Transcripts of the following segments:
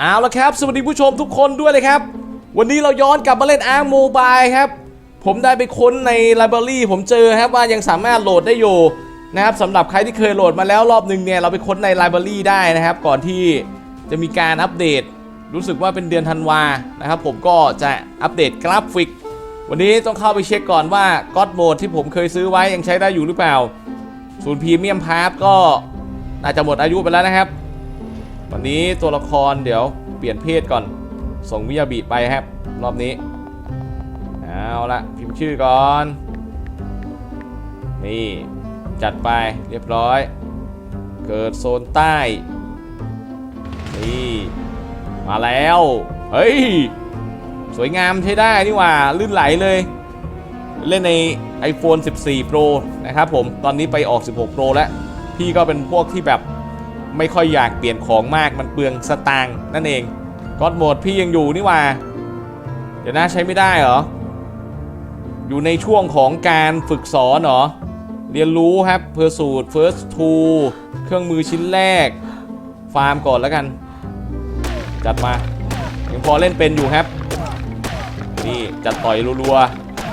เอาละครับ สวัสดีผู้ชมทุกคนด้วยเลยครับ วันนี้เราย้อนกลับมาเล่นอาร์โมบายครับ ผมได้ไปค้นในไลบรารีผมเจอครับว่ายังสามารถโหลดได้อยู่นะครับสำหรับใครที่เคยโหลดมาแล้วรอบหนึ่งเนี่ยเราไปค้นในไลบรารีได้นะครับ ก่อนที่จะมีการอัปเดต รู้สึกว่าเป็นเดือนธันวานะครับ ผมก็จะอัปเดตกราฟิก วันนี้ต้องเข้าไปเช็คก่อนว่าก็ d โหมดที่ผมเคยซื้อไว้ยังใช้ได้อยู่หรือเปล่า ศูนย์พรีเมียมพาร์ทก็น่าจะหมดอายุไปแล้วนะครับ วันนี้ตัวละครเดี๋ยวเปลี่ยนเพศก่อน ส่งมิยาบิไปครับ รอบนี้ เอาละพิมพ์ชื่อก่อน นี่ จัดไปเรียบร้อย เกิดโซนใต้ นี่ มาแล้ว เฮ้ย สวยงามใช้ได้นี่ว่า ลื่นไหลเลย เล่นใน iPhone 14 Pro นะครับผม ตอนนี้ไปออก 16 Pro แล้ว พี่ก็เป็นพวกที่แบบ ไม่ค่อยอยากเปลี่ยนของมากมันเปลืองสตางค์นั่นเองก็โหมดพี่ยังอยู่นี่ว่า เดี๋ยวนะใช้ไม่ได้เหรอ อยู่ในช่วงของการฝึกสอนเหรอ เรียนรู้ครับเพอร์สูตร first tool เครื่องมือชิ้นแรก ฟาร์มก่อนแล้วกัน จัดมา ยังพอเล่นเป็นอยู่ครับ นี่จัดต่อยรัว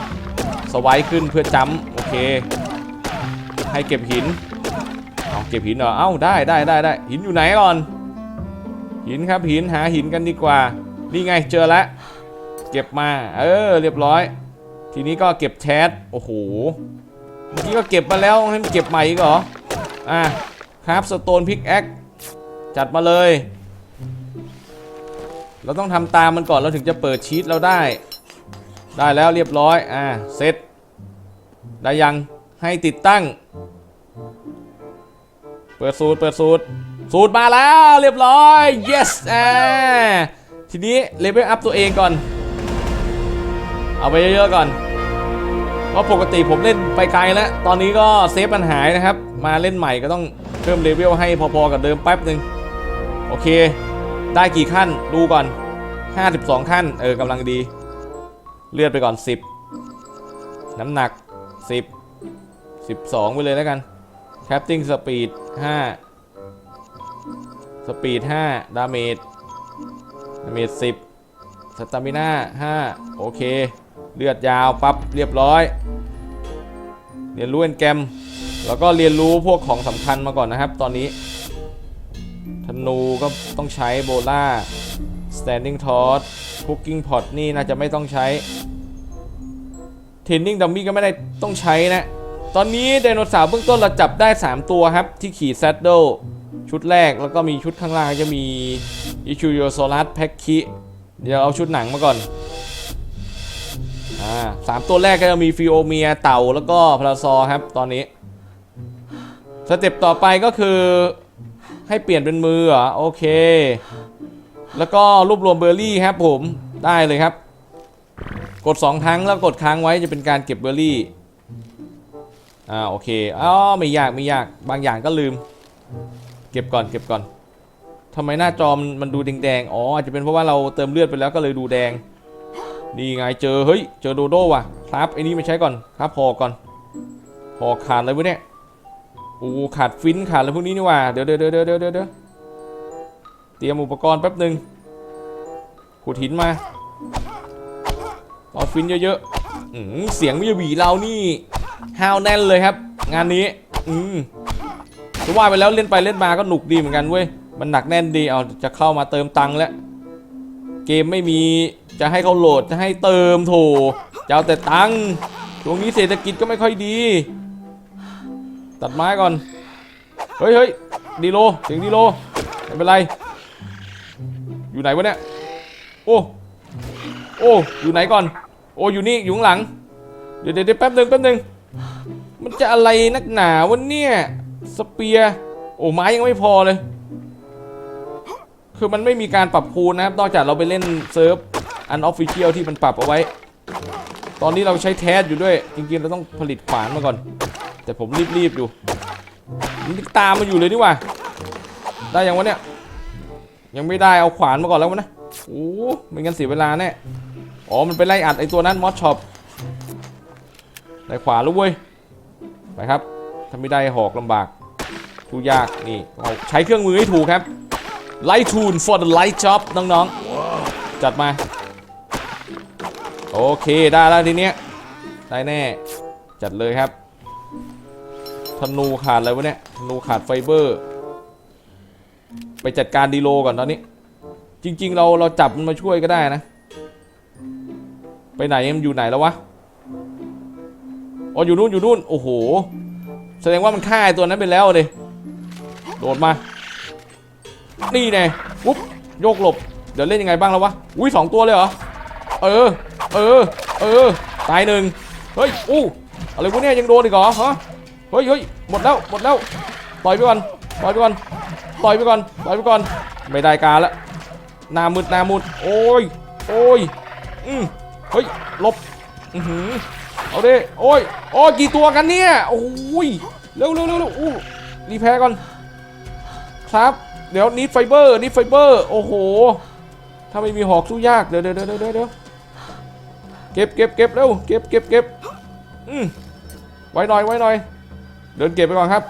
ๆสไวด์ขึ้นเพื่อจ้ำโอเค ให้เก็บหิน ก็บหินเหรอเอ้าได้ได้ได้ได้หินอยู่ไหนก่อน หินครับหินหาหินกันดีกว่า นี่ไงเจอแล้วเก็บมา เออ เรียบร้อย ทีนี้ก็เก็บแชทโอ้โหเมื่อกี้ก็เก็บมาแล้วให้มันเก็บใหม่อีกเหรออะครับสโตนพิกแอคจัดมาเลย เราต้องทำตามมันก่อนเราถึงจะเปิดชีตเราได้ ได้แล้วเรียบร้อย อ่าเสร็จได้ยังให้ติดตั้ง ปิดสูตรเปิดสูตรสูตรมาแล้วเรียบร้อย yes อ่าทีนี้เลเวลอัพตัวเองก่อน เอาไปเยอะๆก่อนเพราะปกติผมเล่นไปไกลแล้ว ตอนนี้ก็เซฟมันหานะครับ มาเล่นใหม่ก็ต้องเพิ่มเลเวลให้พอๆกับเดิมแป๊บหนึ่งโอเค ได้กี่ขั้นดูก่อน 52 ขั้น เออกำลังดี เลือดไปก่อน 10 น้ำหนัก 10 12 ไปเลยแล้วกัน แคปติ้งสปีด5สปีด5ดาเมจดาเมจ10สตามิน่า5โอเค เลือดยาวปั๊บเรียบร้อย เรียนรู้เอนแกม แล้วก็เรียนรู้พวกของสำคัญมาก่อนนะครับ ตอนนี้ ธนูก็ต้องใช้โบล่า standing torch cooking pot นี่น่าจะไม่ต้องใช้ training dummy ก็ไม่ได้ต้องใช้นะ ตอนนี้ไดโนเสาร์เบื้องต้นเราจับได้ 3 ตัวครับ ที่ขี่ saddle ชุดแรกแล้วก็มีชุดข้างล่างจะมี i c h u y o s a u r u s p a c k i เดี๋ยวเอาชุดหนังมาก่อนอ่าสามตัวแรกก็จะมีฟิโอเมียเต่าแล้วก็พลาซอครับตอนนี้ สเต็ปต่อไปก็คือให้เปลี่ยนเป็นมือเหรอโอเค แล้วก็รวบรวมเบอร์รี่ครับผมได้เลยครับ กด 2 ครั้งแล้วกดค้างไว้จะเป็นการเก็บเบอร์รี่ อ่าโอเคอ๋อไม่ยากไม่ยากบางอย่างก็ลืม เก็บก่อนเก็บก่อนทำไมหน้าจอมันมันดูแดงๆอ๋ออาจจะเป็นเพราะว่าเราเติมเลือดไปแล้วก็เลยดูแดงนี่ไงเจอเฮ้ยเจอโดโด้ว่ะครับไอ้นี่ไม่ใช้ก่อนครับพอก่อนพอขาดเลยวะเนี่ยโอ้ขาดฟินขาดอะไรพวกนี้นี่ว่าเดี๋ยวเดี๋ยวเดี๋ยวเดี๋ยวเดี๋ยวเดี๋ยวเตรียมอุปกรณ์แป๊บหนึ่งขุดหินมาเอาฟินเยอะๆอืมเสียงมิยาบีเรานี่ ห้าวแน่นเลยครับ งานนี้อืมจะว่าไปแล้วเล่นไปเล่นมาก็หนุกดีเหมือนกันเว้ยมันหนักแน่นดีเอาจะเข้ามาเติมตังค์แล้วเกมไม่มีจะให้เขาโหลดจะให้เติมโถจะเอาแต่ตังค์ช่วงนี้เศรษฐกิจก็ไม่ค่อยดี ตัดไม้ก่อน เฮ้ยเฮ้ยดีโลเสียงดีโลไม่เป็นไร อยู่ไหนวะเนี่ย โอ้ โอ้ อยู่ไหนก่อน โอ้ อยู่นี่ อยู่ข้างหลัง เดี๋ยวเดี๋ยวแป๊บหนึ่งแป๊บหนึ่ง มันจะอะไรนักหนาวะเนี่ย สเปียร์โอ้ไม้ยังไม่พอเลย คือมันไม่มีการปรับคูณนะครับ นอกจากเราไปเล่นเซิร์ฟอันออฟฟิเชียลที่มันปรับเอาไว้ ตอนนี้เราใช้แทสอยู่ด้วย จริงๆ เราต้องผลิตขวานมาก่อน แต่ผมรีบๆอยู่มันตามมาอยู่เลยนี่ว่า ได้ยังวะเนี่ย ยังไม่ได้เอาขวานมาก่อนแล้ววะนะ โอ้ไม่งั้นเสียเวลาแน่ อ๋อ มันไปไล่อัดไอตัวนั้นมอสช็อปได้ขวานแล้วเว้ย ไปครับถ้าไม่ได้หอกลำบากดูยากนี่เอาใช้เครื่องมือให้ถูกครับ Light Tune for the light job น้องๆ จัดมา โอเคได้แล้วทีเนี้ยได้แน่ จัดเลยครับธนูขาดอะไรวะเนี่ยธนูขาดไฟเบอร์ ไปจัดการดีโลก่อนตอนนี้ จริง ๆ เราเราจับมันมาช่วยก็ได้นะ ไปไหนมันอยู่ไหนแล้ววะ อ๋ออยู่นู่นอยู่นู่นโอ้โห แสดงว่ามันฆ่าตัวนั้นไปแล้วเลยโดดมา นี่ไงปุ๊บโยกหลบ เดี๋ยวเล่นยังไงบ้างแล้ววะ อุ้ยสองตัวเลยเหรอ เออ เออ เออ ตายหนึ่งเฮ้ย อู้อะไรวะเนี่ยยังโดนอีกเหรอฮะเฮ้ยเฮ้ยหมดแล้ว หมดแล้ว ต่อยไปก่อน ต่อยไปก่อน ต่อยไปก่อน ต่อยไปก่อน ไม่ได้การละหน้ามืดหน้ามุด โอ้ย โอ้ย อืมเฮ้ยหลบ อือหือ เอาดิโอ้ยโอ้ยกี่ตัวกันเนี่ยโอ้ยเร็วเร็วเร็วเร็วอู้รีแพร์ก่อนครับ เดี๋ยวนิดไฟเบอร์นิดไฟเบอร์โอ้โหถ้าไม่มีหอกสู้ยากเดี๋ยวเดี๋ยวเดี๋ยวเดี๋ยวเดี๋ยวเก็บเก็บเก็บเร็วเก็บเก็บเก็บอืมไว้หน่อยไว้หน่อย เดินเก็บไปก่อนครับ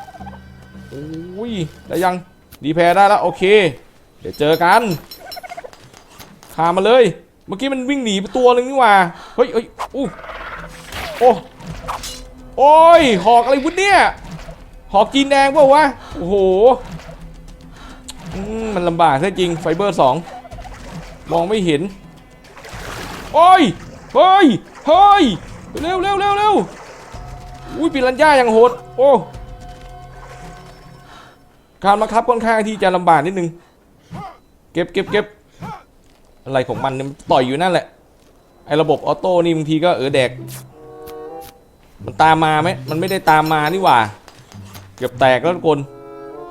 โอ้ยได้ยังรีแพร์ได้แล้วโอเค เดี๋ยวเจอกันพามาเลย เมื่อกี้มันวิ่งหนีไปตัวหนึ่งนี่ว่าเฮ้ยเฮ้ยอู้ โอ้โอ้ยหอกอะไรวะเนี่ยหอกจีนแดงเปล่าวะโอ้โหมันลำบากแท้จริงไฟเบอร์สองมองไม่เห็น โอ้ยเฮ้ยเฮ้ยเร็วเร็วเร็วเร็วอุ้ยปิรันย่าอย่างโหดโอ้การมาครับค่อนข้างที่จะลำบากนิดนึงเก็บเก็บเก็บอะไรของมันเนี่ยต่อยอยู่นั่นแหละไอ้ระบบออโต้นี่บางทีก็เออแดก มันตามมาไหมมันไม่ได้ตามมานี่หว่า เกือบแตกแล้วทุกคน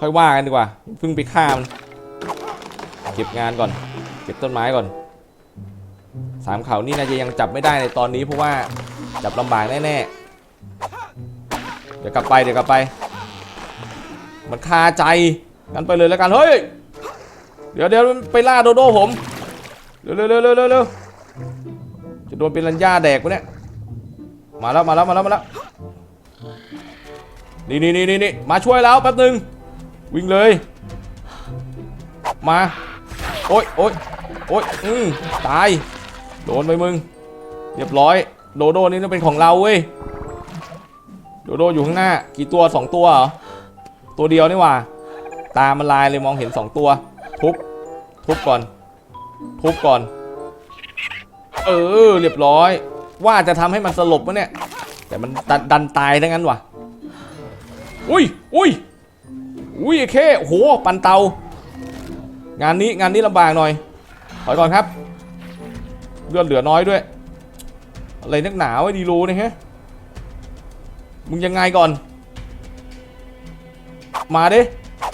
ค่อยว่ากันดีกว่า เพิ่งไปฆ่ามัน เก็บงานก่อน เก็บต้นไม้ก่อน สามเขานี่น่าจะยังจับไม่ได้ในตอนนี้เพราะว่าจับลำบากแน่ๆ เดี๋ยวกลับไปเดี๋ยวกลับไป มันคาใจกันไปเลยแล้วกัน เฮ้ย เดี๋ยวเดี๋ยวไปล่าโดโด้ผม เร็วเร็วเร็วเร็วเร็วจะโดนเป็นรัญญาแดกวะเนี่ย มาแล้วมาแล้วมาแล้วมาแล้วนี่นี่นี่นี่นี่มาช่วยแล้วแป๊บหนึง วิ่งเลย มาโอ๊ยโอ๊ยโอ๊ยอืมตาย โดนไปมึง เรียบร้อย โดโดนี่ต้องเป็นของเราเว้ย โดโดอยู่ข้างหน้า กี่ตัวสองตัวเหรอ ตัวเดียวนี่หว่า ตามันลายเลยมองเห็นสองตัว ทุบ ทุบก่อน ทุบก่อน เออ เรียบร้อย ว่าจะทำให้มันสลบวะเนี่ย แต่มันดันดันตายทั้งนั้นว่ะอุ้ยอุ้ยอุ้ยไอ้เคโอ้โห ปันเตา งานนี้งานนี้ลำบากหน่อยถอยก่อนครับเลือดเหลือน้อยด้วย อะไรนักหนาไว้ดีโลเนี่ยฮะมึงยังไงก่อน มาดิ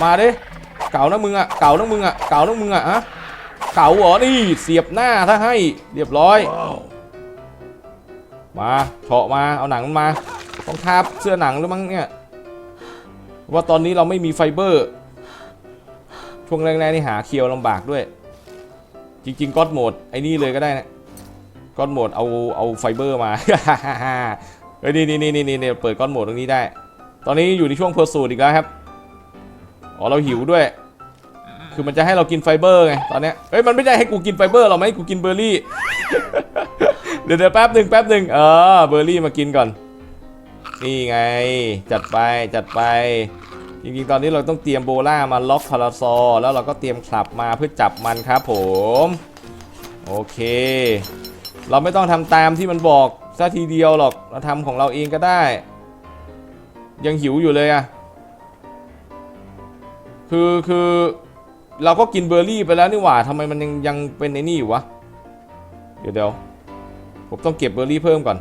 มาดิเก่านะมึงอะเก่านะมึงอะเก่านะมึงอะฮะเก่าเหรอนี่เสียบหน้าถ้าให้เรียบร้อย มาเฉาะมาเอาหนังมาต้องทาบเสื้อหนังหรือมั้งเนี่ยว่าตอนนี้เราไม่มีไฟเบอร์ ช่วงแรกๆนี่หาเคียวลำบากด้วย จริงๆก็อดโหมดไอ้นี่เลยก็ได้นะก็อดโหมดเอาเอาไฟเบอร์มาเฮ้ยนี่นี่นี่นี่นี่เปิดก้อนโหมดตรงนี้ได้ ตอนนี้อยู่ในช่วงเพอร์สูตอีกแล้วครับอ๋อเราหิวด้วย คือมันจะให้เรากินไฟเบอร์ไงตอนเนี้ยเฮ้ยมันไม่ได้ให้กูกินไฟเบอร์หรอกไหมให้กูกินเบอร์รี่ เดี๋ยวเดี๋ยวแป๊บหนึ่งแป๊บหนึ่งเออเบอร์รี่มากินก่อน นี่ไง จัดไปจัดไป จริงๆ ตอนนี้เราต้องเตรียมโบล่ามาล็อกพาราซอแล้วเราก็เตรียมคลับมาเพื่อจับมันครับผม โอเค เราไม่ต้องทำตามที่มันบอกซะทีเดียวหรอกเราทำของเราเองก็ได้ ยังหิวอยู่เลยอะคือคือเราก็กินเบอร์รี่ไปแล้วนี่หว่าทำไมมันยังยังเป็นไอ้นี่อยู่วะ เดี๋ยวเดี๋ยว ผมต้องเก็บเบอร์รี่เพิ่มก่อน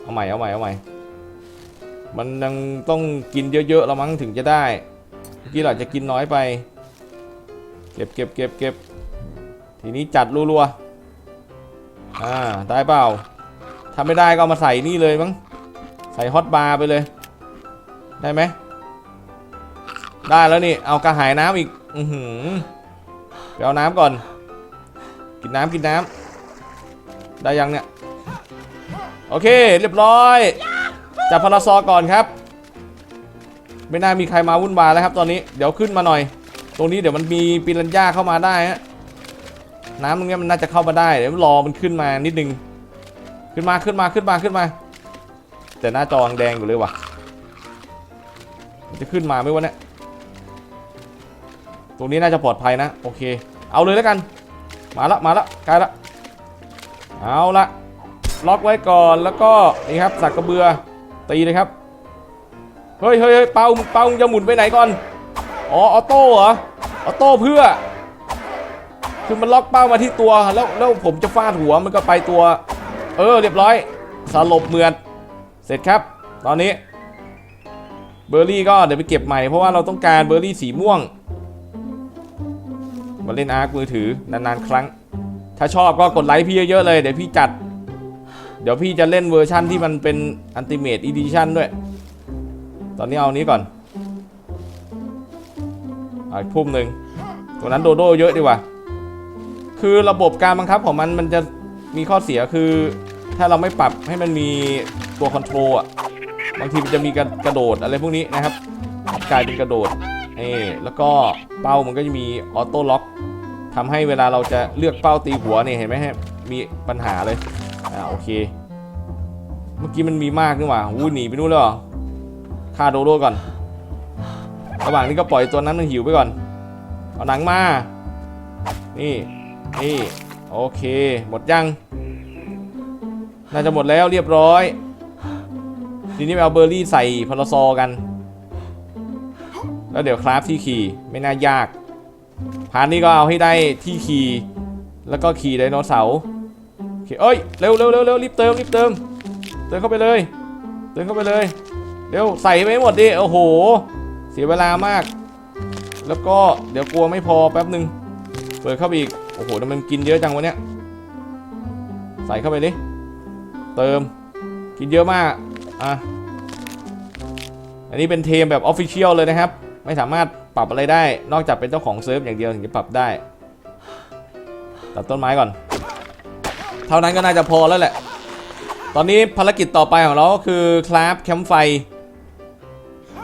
เอาใหม่เอาใหม่เอาใหม่ มันยังต้องกินเยอะๆแล้วมั้งถึงจะได้เมื่อกี้เราจะกินน้อยไป เก็บเก็บเก็บเก็บทีนี้จัดรัวๆ อ่าได้เปล่าถ้าไม่ได้ก็เอามาใส่นี่เลยมั้ง ใส่ฮอตบาร์ไปเลย ได้ไหม ได้แล้วนี่ เอากระหายน้ำอีก อือหือไปเอาน้ำก่อน กินน้ำกินน้ำ ได้ยังเนี่ย โอเค เรียบร้อย จับพาราซอก่อนครับ ไม่น่ามีใครมาวุ่นวายแล้วครับ ตอนนี้ เดี๋ยวขึ้นมาหน่อย ตรงนี้เดี๋ยวมันมีปิรันย่าเข้ามาได้ฮะ น้ำตรงนี้มันน่าจะเข้ามาได้ เดี๋ยวรอมันขึ้นมานิดนึง ขึ้นมาขึ้นมาขึ้นมาขึ้นมา แต่หน้าจอแดงอยู่เลยว่ะ จะขึ้นมาไหมวะเนี่ย ตรงนี้น่าจะปลอดภัยนะ โอเค เอาเลยแล้วกัน มาละมาละใกล้ละ เอาละล็อกไว้ก่อนแล้วก็นี่ครับสักกระเบือตีเลยครับเฮ้ยเฮ้ยเฮ้ยเปาเปาจะหมุนไปไหนก่อนอ๋อออโต้เหรอออโต้เพื่อคือมันล็อกเป้ามาที่ตัวแล้วแล้วผมจะฟาดหัวมันก็ไปตัว เออเรียบร้อยสลบเหมือนเสร็จครับ ตอนนี้เบอร์รี่ก็เดี๋ยวไปเก็บใหม่เพราะว่าเราต้องการเบอร์รี่สีม่วงมาเล่นอาร์คมือถือนานๆครั้ง ถ้าชอบก็กดไลค์พี่เยอะๆเลย เดี๋ยวพี่จัด เดี๋ยวพี่จะเล่นเวอร์ชั่นที่มันเป็นอันติเม e อีดิชั่นด้วย ตอนนี้เอานี้ก่อนอาอีกพุ่มหนึ่งตัวนั้นโดโดเยอะดีกว่า คือระบบการบังคับของมันมันจะมีข้อเสียคือ ถ้าเราไม่ปรับให้มันมีตัวคอนโทรลอะบางทีมันจะมีกระกระโดดอะไรพวกนี้นะครับกลายเป็นกระโดดเออแล้วก็เป้ามันก็จะมีออโต้ล็อก ทำให้เวลาเราจะเลือกเป้าตีหัวเนี่ยเห็นไหมฮะมีปัญหาเลยอ่าโอเค เมื่อกี้มันมีมากนี่หว่าวูหนีไปนู่นแล้วเหรอฆ่าโดโดก่อน ระหว่างนี้ก็ปล่อยตัวนั้นมันหิวไปก่อน เอาหนังมา นี่ นี่ โอเค หมดยัง น่าจะหมดแล้วเรียบร้อย ทีนี้เอาเบอร์รี่ใส่พาราซอกัน แล้วเดี๋ยวคราฟที่ขี่ไม่น่ายาก พาร์ทนี้ก็เอาให้ได้ที่ขี่แล้วก็ขี่ไดโนเสาร์โอเคเอ้ยเร็วเร็วเร็วเร็วรีบเติมรีบเติมเติมเข้าไปเลย เติมเข้าไปเลยเร็วใส่ไปหมดดิโอ้โห เสียเวลามาก แล้วก็เดี๋ยวกลัวไม่พอแป๊บหนึ่งเปิดเข้าไปอีกโอ้โหแต่มันกินเยอะจังวะเนี้ยใส่เข้าไปดิเติมกินเยอะมากอะอันนี้เป็นเทมแบบออฟฟิเชียลเลยนะครับ ไม่สามารถ ปรับอะไรได้ นอกจากเป็นเจ้าของเซิร์ฟอย่างเดียวถึงจะปรับได้ ตัดต้นไม้ก่อน เท่านั้นก็น่าจะพอแล้วแหละ ตอนนี้ภารกิจต่อไปของเราก็คือคราฟแคมป์ไฟ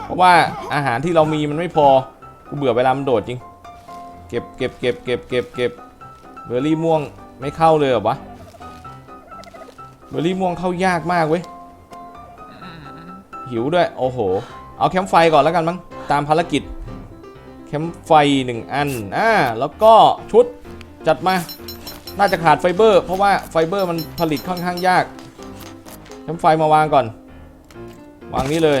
เพราะว่าอาหารที่เรามีมันไม่พอ กูเบื่อเวลามันโดดจริง เก็บเก็บเก็บเก็บเก็บเก็บเบอร์รี่ม่วงไม่เข้าเลยเหรอวะ เบอร์รี่ม่วงเข้ายากมากเว้ย หิวด้วย โอ้โห เอาแคมป์ไฟก่อนแล้วกันมั้ง ตามภารกิจ แคมป์ไฟหนึ่งอัน อ่า แล้วก็ชุดจัดมา น่าจะขาดไฟเบอร์ เพราะว่าไฟเบอร์มันผลิตค่อนข้างยาก แคมป์ไฟมาวางก่อน วางนี้เลย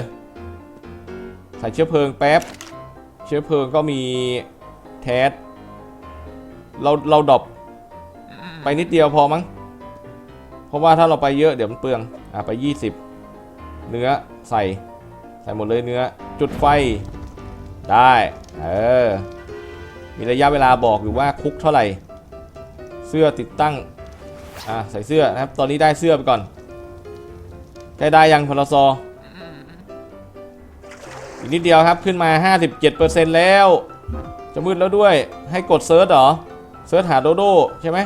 ใส่เชื้อเพลิงแป๊บ เชื้อเพลิงก็มีแทสเราเราดรอปไปนิดเดียวพอมั้ง เพราะว่าถ้าเราไปเยอะเดี๋ยวมันเปลือง อะไป 20 เนื้อใส่ ใส่หมดเลยเนื้อ จุดไฟ ได้ เออ มีระยะเวลาบอกอยู่ว่าคุกเท่าไหร่ เสื้อติดตั้ง อะใส่เสื้อนะครับ ตอนนี้ได้เสื้อไปก่อนใกล้ได้ยังพลซออีกนิดเดียวครับขึ้นมา 57%แล้ว จะมืดแล้วด้วย ให้กดเซิร์ชเหรอ เซิร์ชหาโดโดใช่ไหม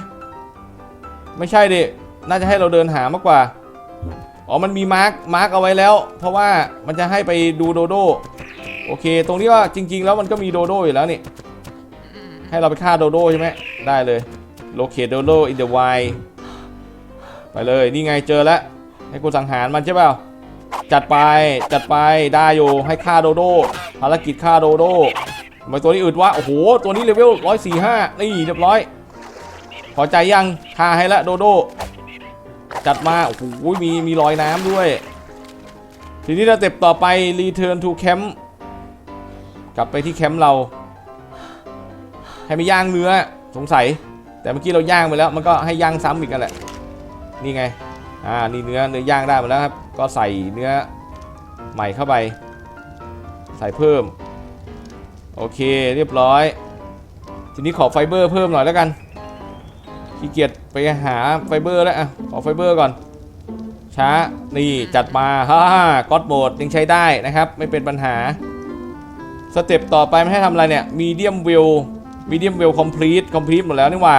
ไม่ใช่ดิ น่าจะให้เราเดินหามากกว่า อ๋อ มันมีมาร์กมาร์กเอาไว้แล้ว เพราะว่ามันจะให้ไปดูโดโด โอเค ตรงนี้ว่าจริง ๆ แล้วมันก็มีโดโดอยู่แล้วนี่ ให้เราไปฆ่าโดโดใช่ไหมได้เลย locate โดโด in the wild ไปเลยนี่ไงเจอแล้ว ให้กูสังหารมันใช่เปล่าจัดไปจัดไปได้อยู่ให้ฆ่าโดโดภารกิจฆ่าโดโดทำไมตัวนี้อึดวะโอ้โหตัวนี้เลเวล145นี่เรียบร้อยพอใจยังฆ่าให้ละโดโดจัดมาโอ้โหมีมีรอยน้ำด้วย ทีนี้เราเต็ปต่อไป return to camp กลับไปที่แคมป์เราให้ไม่ย่างเนื้อสงสัย แต่เมื่อกี้เราย่างไปแล้ว มันก็ให้ย่างซ้ำอีกกันแหละนี่ไงอ่านี่เนื้อเนื้อย่างได้มาแล้วครับ ก็ใส่เนื้อใหม่เข้าไป ใส่เพิ่ม โอเคเรียบร้อย ทีนี้ขอไฟเบอร์เพิ่มหน่อยแล้วกันขี้เกียจไปหาไฟเบอร์แล้วอะขอไฟเบอร์ก่อน ช้านี่จัดมาฮ่าก็อดโหมดยังใช้ได้นะครับ ไม่เป็นปัญหา สเต็ปต่อไปไม่ให้ทำอะไรเนี่ยมีเดียมวิวมีเดียมวิวคอมพลีทคอมพลีทหมดแล้วนี่ว่า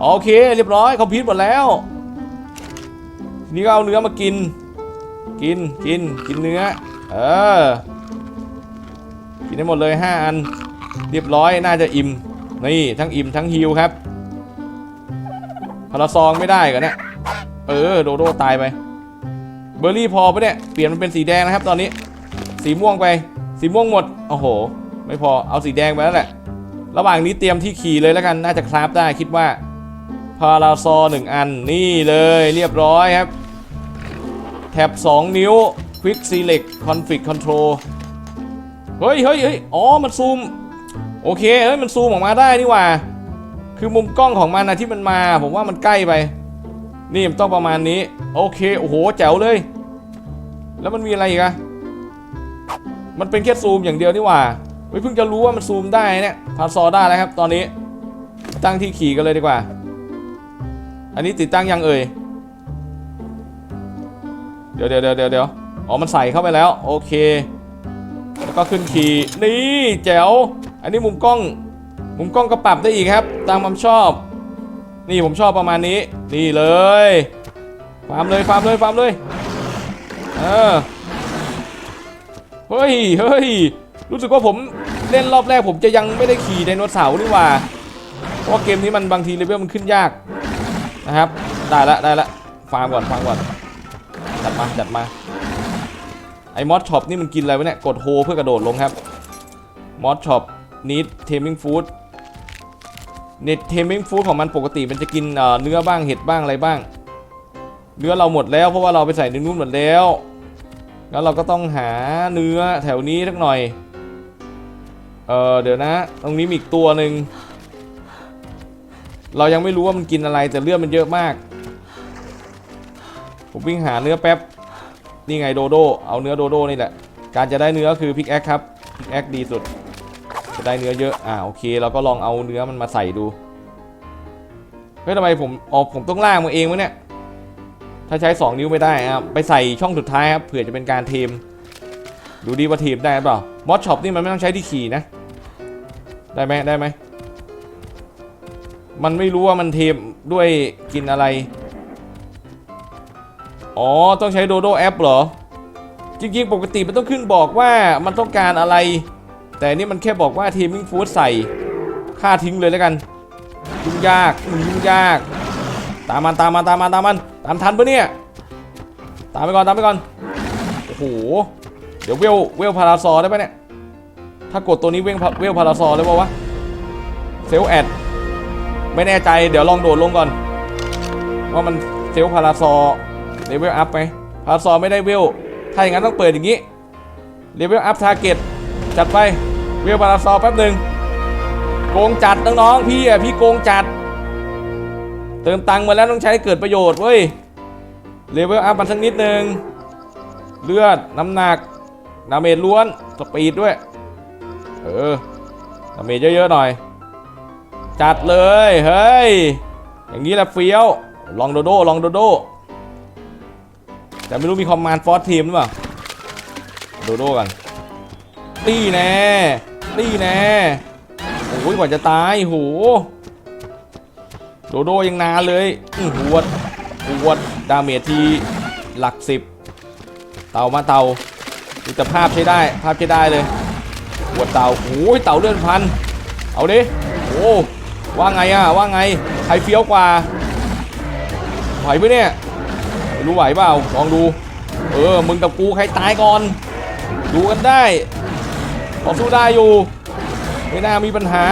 โอเค เรียบร้อยคอมพลีทหมดแล้วนี่ก็เอาเนื้อมากิน กินกินกินเนื้อ เออ กินได้หมดเลย 5 อัน เรียบร้อยน่าจะอิ่มนี่ทั้งอิ่มทั้งฮิวครับพาราซองไม่ได้กันเนี่ยเออโดโดตายไป เบอร์รี่พอปะเนี่ยเปลี่ยนมันเป็นสีแดงนะครับ ตอนนี้ สีม่วงไป สีม่วงหมด โอ้โห ไม่พอ เอาสีแดงไปแล้วแหละ ระหว่างนี้เตรียมที่ขี่เลยแล้วกัน น่าจะคราฟได้คิดว่า พาราซอหนึ่งอัน นี่เลย เรียบร้อยครับแท็บ2 นิ้ว Quick Select Config Control เฮ้ยเฮ้ยเฮ้ยอ๋อ มันซูม โอเค เฮ้ย มันซูมออกมาได้นี่หว่า คือมุมกล้องของมันนะที่มันมา ผมว่ามันใกล้ไป นี่มันต้องประมาณนี้ โอเค โอ้โห แจ๋วเลย แล้วมันมีอะไรอีกอะ มันเป็นแค่ซูมอย่างเดียวนี่หว่าไม่เพิ่งจะรู้ว่ามันซูมได้เนี่ยพาซอได้แล้วครับ ตอนนี้ตั้งที่ขี่กันเลยดีกว่า อันนี้ติดตั้งยังเอ่ยเดี๋ยวเดี๋ยวเดี๋ยวเดี๋ยวเดี๋ยวอ๋อมันใส่เข้าไปแล้ว โอเค แล้วก็ขึ้นขี่นี่แจ๋วอันนี้มุมกล้อง มุมกล้องก็ปรับได้อีกครับ ตามความชอบ นี่ผมชอบประมาณนี้ นี่เลยฟาร์มเลยฟาร์มเลยฟาร์มเลย เออ เฮ้ยเฮ้ยรู้สึกว่าผมเล่นรอบแรกผมจะยังไม่ได้ขี่ไดโนเสาร์นี่ว่าเพราะเกมนี้มันบางทีเลเวลมันขึ้นยากนะครับ ได้ละได้ละฟาร์มก่อนฟาร์มก่อนจัดมาจัดมาไอ้มอสช็อปนี่มันกินอะไรวะเนี่ยกดโฮเพื่อกระโดดลงครับมอสช็อปนิดเทมิงฟู้ดเน็ตเทมิงฟู้ดของมันปกติมันจะกินเอ่อเนื้อบ้างเห็ดบ้างอะไรบ้าง เนื้อเราหมดแล้วเพราะว่าเราไปใส่ในนู้นหมดแล้ว แล้วเราก็ต้องหาเนื้อแถวนี้สักหน่อย เออเดี๋ยวนะ ตรงนี้มีอีกตัวหนึ่ง เรายังไม่รู้ว่ามันกินอะไรแต่เลือดมันเยอะมาก ผมวิ่งหาเนื้อแป๊บ นี่ไงโดโด เอาเนื้อโดโดนี่แหละ การจะได้เนื้อคือพิกแอคครับ พิกแอคดีสุด จะได้เนื้อเยอะ อ่าโอเค เราก็ลองเอาเนื้อมันมาใส่ดู เฮ้ยทำไมผม อ๋อผมต้องล่างมันเองวะเนี่ย ถ้าใช้ 2 นิ้วไม่ได้ครับไปใส่ช่องสุดท้ายครับเผื่อจะเป็นการเทมดูดีว่าเทมได้หรือเปล่ามอสช็อปนี่มันไม่ต้องใช้ที่ขี่นะ ได้ไหมได้ไหมมันไม่รู้ว่ามันเทมด้วยกินอะไร อ๋อ ต้องใช้โดโดแอปเหรอ จริงๆ ปกติมันต้องขึ้นบอกว่ามันต้องการอะไร แต่นี่มันแค่บอกว่าทีมิ่งฟูดใส่ ค่าทิ้งเลยแล้วกันยุ่งยากยุ่งยาก ตามมันตามมันตามมันตามมัน ตามทันปะเนี่ย ตามไปก่อนตามไปก่อน โอ้โห เดี๋ยวเวลเวลพาราซอได้ปะเนี่ย ถ้ากดตัวนี้เวลเวลพาราซอได้ปะวะ เซลแอด ไม่แน่ใจเดี๋ยวลองโดดลงก่อน ว่ามันเซลพาราซอเลเวลอัพไหมพาราซอไม่ได้เวล ถ้าอย่างนั้นต้องเปิดอย่างนี้ เลเวลอัพทาร์เก็ตจัดไป เวลพาราซอแป๊บหนึ่งโกงจัดน้องๆพี่อะพี่โกงจัด เติมตังค์มาแล้วต้องใช้เกิดประโยชน์เว้ยเลเวลอัพมันสักนิดนึง เลือด น้ำหนักดาเมจล้วน สปีดด้วย เออดาเมจเยอะๆหน่อย จัดเลย เฮ้ย อย่างนี้แหละเฟี้ยว ลองโดโดลองโดโดแต่ไม่รู้มีคอมมานด์ฟอร์สทีมหรือเปล่า โดโดกันนี่แน่นี่แน่โอ้ยกว่าจะตายโห โดโดยังนานเลยอืหวดหวดดาเมจทีหลักสิบเต่ามาเต่าดูแต่ภาพใช้ได้ภาพใช้ได้เลยหวดเต่าโอ้ยเต่าเลื่อนพันเอาดิโอ้ว่าไงอะว่าไงใครเฟี้ยวกว่าไหวปะเนี่ยรู้ไหวเปล่าลองดู เออมึงกับกูใครตายก่อน ดูกันได้ต่อสู้ได้อยู่ไม่น่ามีปัญหา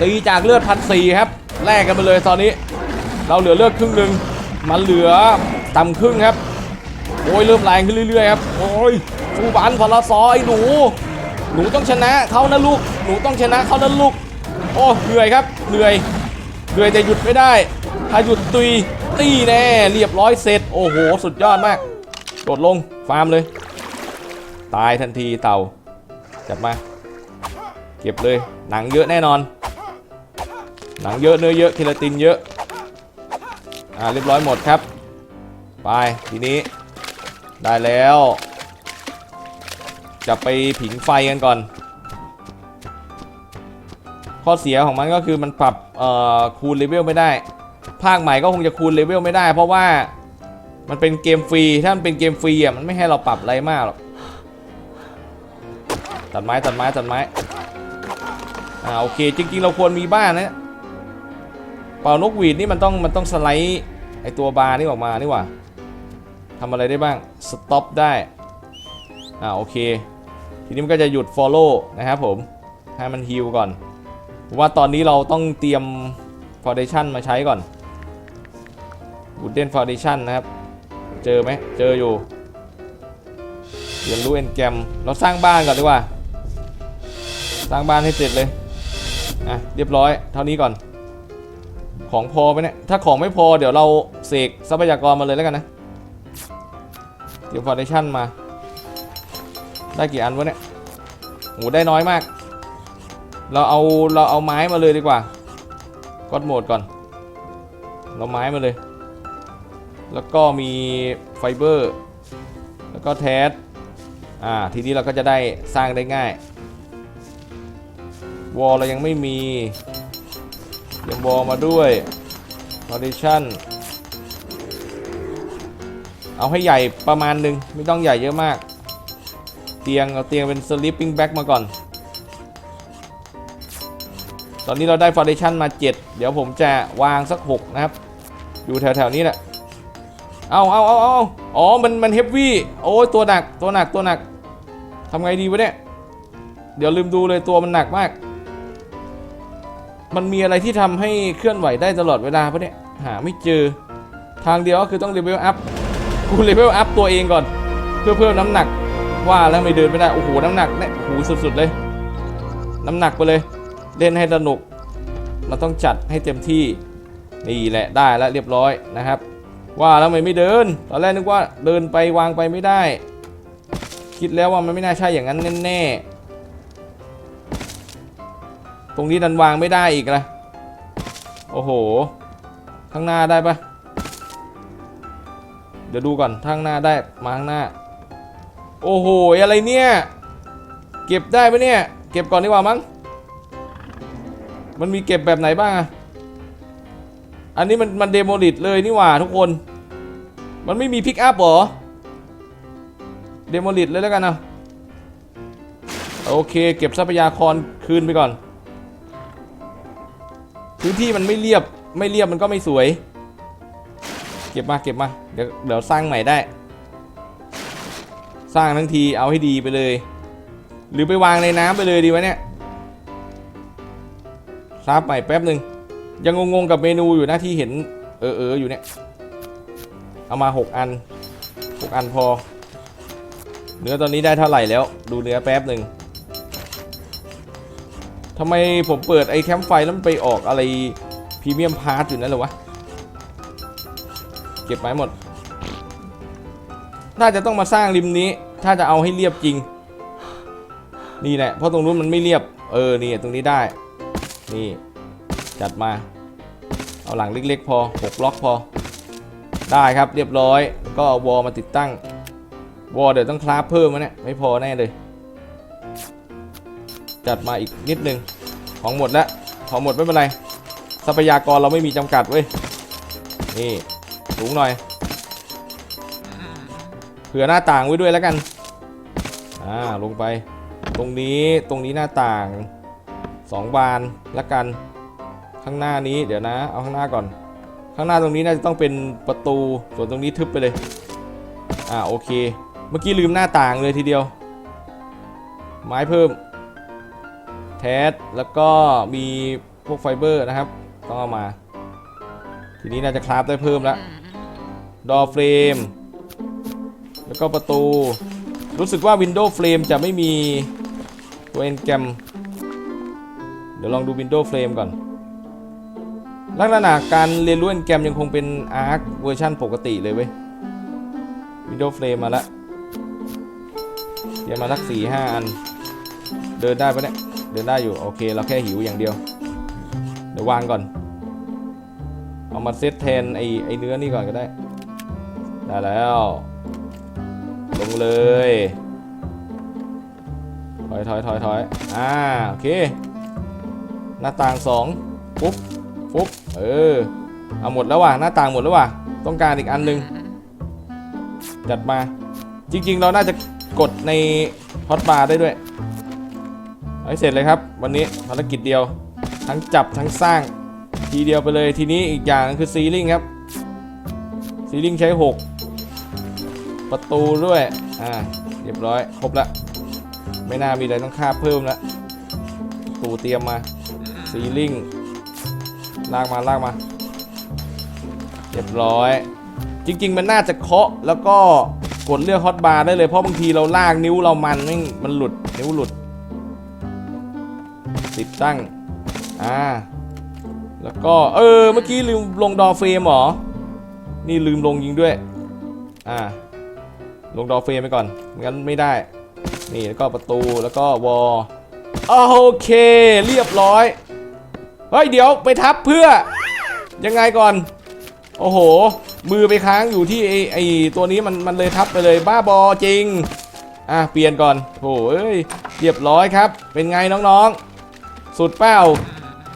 ตีจากเลือดพันสี่ครับ แลกกันไปเลยตอนนี้ เราเหลือเลือดครึ่งหนึ่งมันเหลือต่ำครึ่งครับ โอ้ยเริ่มแรงขึ้นเรื่อยๆครับ โอ้ยสู้บันพลซอไอ้หนู หนูต้องชนะเขานะลูก หนูต้องชนะเขานะลูก โอ้เหนื่อยครับ เหนื่อย เหนื่อยแต่หยุดไม่ได้ ถ้าหยุดตุยตีแน่ เรียบร้อยเสร็จ โอ้โห สุดยอดมาก โดดลง ฟาร์มเลย ตายทันทีเต่า จัดมา เก็บเลย หนังเยอะแน่นอน หนังเยอะเนื้อเยอะเคลาตินเยอะ อ่าเรียบร้อยหมดครับ ไปทีนี้ได้แล้ว จะไปผิงไฟกันก่อน ข้อเสียของมันก็คือมันปรับเอ่อคูณเลเวลไม่ได้ ภาคใหม่ก็คงจะคูณเลเวลไม่ได้ เพราะว่ามันเป็นเกมฟรี ถ้ามันเป็นเกมฟรีอะมันไม่ให้เราปรับอะไรมากหรอก ตัดไม้ตัดไม้ตัดไม้ อ่าโอเค จริง ๆ เราควรมีบ้านนะ เป่านกหวีดนี่มันต้องมันต้องสไลด์ไอตัวบาร์นี่ออกมานี่หว่าทำอะไรได้บ้าง สต็อปได้ อ่าโอเค ทีนี้มันก็จะหยุด follow นะครับผม ให้มันฮิลก่อน ว่าตอนนี้เราต้องเตรียม foundation มาใช้ก่อน wooden foundation นะครับ เจอไหม เจออยู่ เรียนรู้เอนแกมเราสร้างบ้านก่อนดีกว่า สร้างบ้านให้เสร็จเลย อะ เรียบร้อย เท่านี้ก่อน ของพอไหมเนี่ย ถ้าของไม่พอเดี๋ยวเราเสกทรัพยากรมาเลยแล้วกันนะ เดี๋ยวฟ u n เดชั่นมา ได้กี่อันวะเนี่ยโหได้น้อยมาก เราเอาเราเอาไม้มาเลยดีกว่ากดโหมดก่อน เราไม้มาเลย แล้วก็มีไฟเบอร์ แล้วก็แทสอ่า ทีนี้เราก็จะได้สร้างได้ง่าย วอลเรายังไม่มี เตรียมวอลมาด้วย foundation เอาให้ใหญ่ประมาณหนึ่งไม่ต้องใหญ่เยอะมาก เตียงเอาเตียงเป็น sleeping bag มาก่อน ตอนนี้เราได้ foundation มา 7 เดี๋ยวผมจะวางสัก 6 นะครับ อยู่แถวๆนี้แหละ เอาเอาเอาเอาอ๋อ มันมันเฮฟวี่โอ้ยตัวหนักตัวหนักตัวหนักทำไงดีวะเนี่ย เดี๋ยวลืมดูเลยตัวมันหนักมาก มันมีอะไรที่ทำให้เคลื่อนไหวได้ตลอดเวลาปะเนี่ย หาไม่เจอ ทางเดียวก็คือต้องเลเวลอัพ กูเลเวลอัพตัวเองก่อนเพื่อเพิ่มน้ำหนักว่าแล้วไม่เดินไม่ได้ โอ้โห น้ำหนักเนี่ยโอ้โหสุดๆเลย น้ำหนักไปเลย เล่นให้สนุก เราต้องจัดให้เต็มที่ นี่แหละได้แล้วเรียบร้อยนะครับ ว่าแล้วมันไม่เดิน ตอนแรกนึกว่าเดินไปวางไปไม่ได้ คิดแล้วว่ามันไม่น่าใช่อย่างนั้นแน่ๆ รงนี้ดันวางไม่ได้อีกนะโอ้โห ข้างหน้าได้ปะเดี๋ยวดูก่อนข้างหน้าได้มาข้างหน้า โอ้โหอะไรเนี่ย เก็บได้ปะเนี่ย เก็บก่อนดีกว่ามั้งมันมีเก็บแบบไหนบ้างอะอันนี้มันมันเดโมลิตเลยนี่หว่าทุกคน มันไม่มีพิกอัพหรอ เดโมลิตเลยแล้วกันนะโอเค เก็บทรัพยากรคืนไปก่อน พื้นที่มันไม่เรียบไม่เรียบมันก็ไม่สวย เก็บมาเก็บมาเดี๋ยวเดี๋ยวสร้างใหม่ได้ สร้างทั้งทีเอาให้ดีไปเลย หรือไปวางในน้ำไปเลยดีวะเนี่ยซาบใหม่แป๊บหนึ่งยังงงๆกับเมนูอยู่นะที่เห็นเออเอออยู่เนี่ยเอามา 6 อัน 6 อันพอ เนื้อตอนนี้ได้เท่าไหร่แล้ว ดูเนื้อแป๊บหนึ่ง ทำไมผมเปิดไอแคมป์ไฟแล้วมันไปออกอะไรพรีเมียมพาร์ทอยู่นั่นเหรอวะ เก็บไว้หมด น่าจะต้องมาสร้างริมนี้ ถ้าจะเอาให้เรียบจริง นี่แหละ เพราะตรงนู้นมันไม่เรียบ เออ นี่ตรงนี้ได้ นี่ จัดมา เอาหลังเล็ก ๆ พอ6ล็อกพอ ได้ครับเรียบร้อย ก็เอาวอลมาติดตั้ง วอลเดี๋ยวต้องคราฟเพิ่มนะเนี่ย ไม่พอแน่เลย จัดมาอีกนิดนึง ของหมดแล้ว ของหมดไม่เป็นไร ทรัพยากรเราไม่มีจำกัดเว้ย นี่สูงหน่อย เผื่อหน้าต่างไว้ด้วยแล้วกัน อ่า ลงไป ตรงนี้ ตรงนี้หน้าต่าง2บานละกัน ข้างหน้านี้ เดี๋ยวนะ เอาข้างหน้าก่อน ข้างหน้าตรงนี้น่าจะต้องเป็นประตู ส่วนตรงนี้ทึบไปเลย อ่า โอเค เมื่อกี้ลืมหน้าต่างเลยทีเดียว ไม้เพิ่ม แทสแล้วก็มีพวกไฟเบอร์นะครับ ต้องเอามา ทีนี้น่าจะคราฟได้เพิ่มแล้วดอเฟรม แล้วก็ประตู รู้สึกว่า Windows Frame จะไม่มีตัวเอนแกรมเดี๋ยวลองดู Windows Frame ก่อน ลักษณะการเรียนรู้เอนแกรมยังคงเป็น ARC เวอร์ชันปกติเลยเว้ย Windows Frame มาละเตรียมมาสักสี่ห้าอัน เดินได้ปะเนี่ย เดินได้อยู่โอเคเราแค่หิวอย่างเดียว เดี๋ยววางก่อน เอามาเซตแทนไอไอเนื้อนี่ก่อนก็ได้ ได้แล้ว ลงเลยถอยถอยถอยถอยอ่าโอเค หน้าต่างสองปุ๊บปุ๊บเออเอาหมดแล้วว่ะหน้าต่างหมดแล้วว่ะต้องการอีกอันหนึง จัดมาจริง ๆ เราน่าจะกดในฮอตบาร์ได้ด้วย ให้เสร็จเลยครับ วันนี้ภารกิจเดียว ทั้งจับทั้งสร้าง ทีเดียวไปเลยทีนี้อีกอย่างคือซีลิงครับ ซีลิงใช้ 6 ประตูด้วย อ่าเรียบร้อย ครบละ ไม่น่ามีอะไรต้องคาเพิ่มละตูเตรียมมา ซีลิงลากมาลากมา เรียบร้อย จริง ๆ มันน่าจะเคาะแล้วก็กดเลือกฮอตบาร์ได้เลยเพราะบางทีเราลากนิ้วเรามันม่งมันหลุดนิ้วหลุด ติดตั้ง อ่า แล้วก็ เออ เมื่อกี้ลืมลงดอเฟรมหรอ นี่ลืมลงยิงด้วย อ่า ลงดอเฟรมไปก่อนไม่งั้นไม่ได้ นี่แล้วก็ประตู แล้วก็วอลโอเค เรียบร้อย เฮ้ย เดี๋ยวไปทับเพื่อ ยังไงก่อน โอ้โห มือไปค้างอยู่ที่ไอไอตัวนี้มันมันเลยทับไปเลยบ้าบอจริง อะ เปลี่ยนก่อนโอ้เอ้ยเรียบร้อยครับ เป็นไงน้องๆ สุดเป้า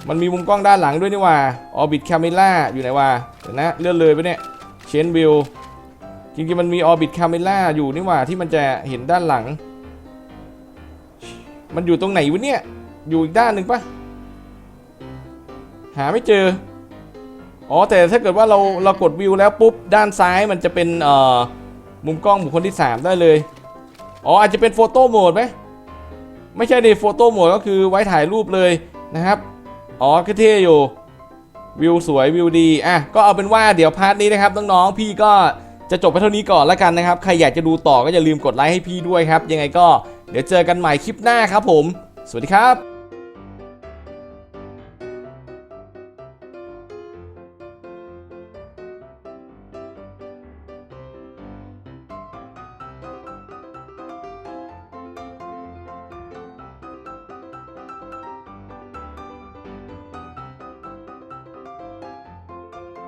มันมีมุมกล้องด้านหลังด้วยนี่ว่า Orbit Camera อยู่ไหนวะเดี๋ยวนะเลื่อนเลยไปเนี่ย Chain View จริงๆมันมี Orbit Camera อยู่นี่ว่าที่มันจะเห็นด้านหลัง มันอยู่ตรงไหนวะเนี่ย อยู่อีกด้านหนึ่งปะหาไม่เจอ อ๋อแต่ถ้าเกิดว่าเราเรากดวิวแล้วปุ๊บด้านซ้ายมันจะเป็นเอ่อมุมกล้องบุคคลที่ 3 ได้เลย อ๋ออาจจะเป็นโฟโต้โหมดไหม ไม่ใช่ในโฟโต้โหมดก็คือไว้ถ่ายรูปเลยนะครับ อ๋อก็เท่อยู่ วิวสวยวิวดี อะ ก็เอาเป็นว่าเดี๋ยวพาร์ทนี้นะครับน้องๆ พี่ก็จะจบไปเท่านี้ก่อนแล้วกันนะครับ ใครอยากจะดูต่อก็อย่าลืมกดไลค์ให้พี่ด้วยครับ ยังไงก็เดี๋ยวเจอกันใหม่คลิปหน้าครับผม สวัสดีครับ